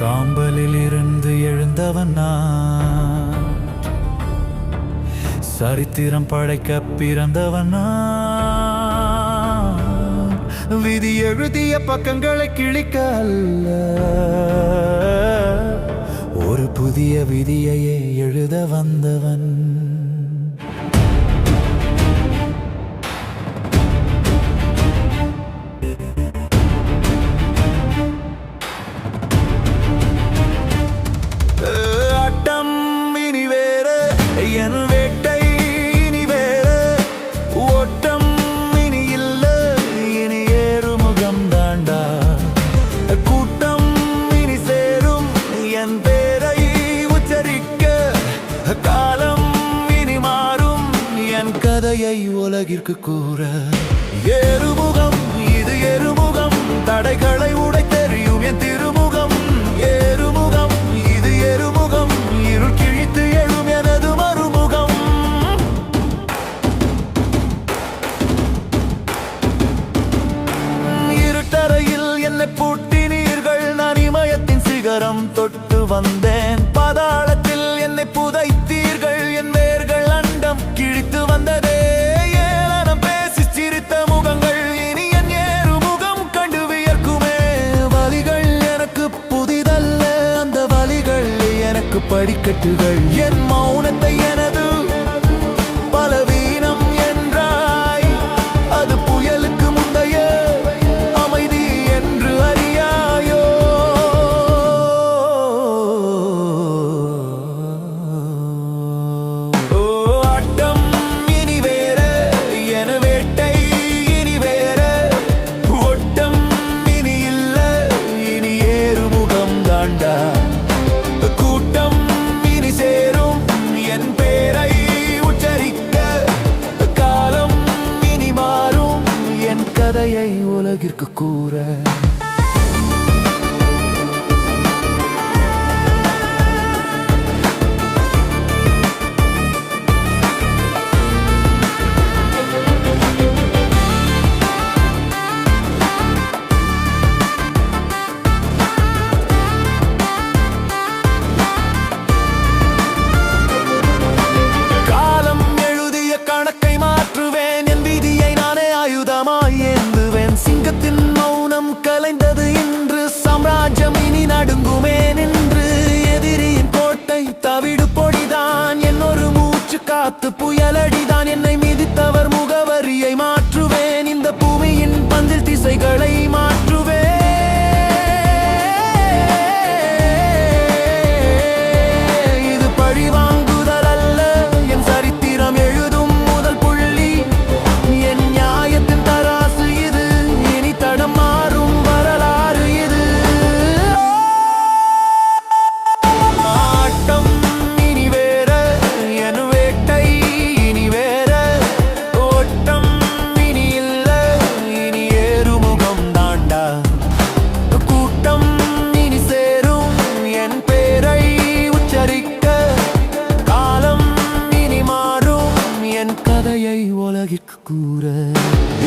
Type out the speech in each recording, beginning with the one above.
சாம்பலில் இருந்து எழுந்தவன் சரித்திரம் படைக்க பிறந்தவனா விதி எழுதிய பக்கங்களை கிழிக்க அல்ல. ஒரு புதிய விதியையே எழுத வந்தவன். என் பேரை உச்சரிக்க காலம் இனி மாறும். என் கதையை உலகிற்கு கூற. ஏறுமுகம் படிக்கட்டுகள் என் மௌனத்தை உண்மையை உலகிற்கு கூற. 大的不要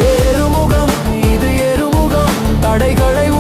ஏறுமுகம் இது ஏறுமுகம். தடைகளை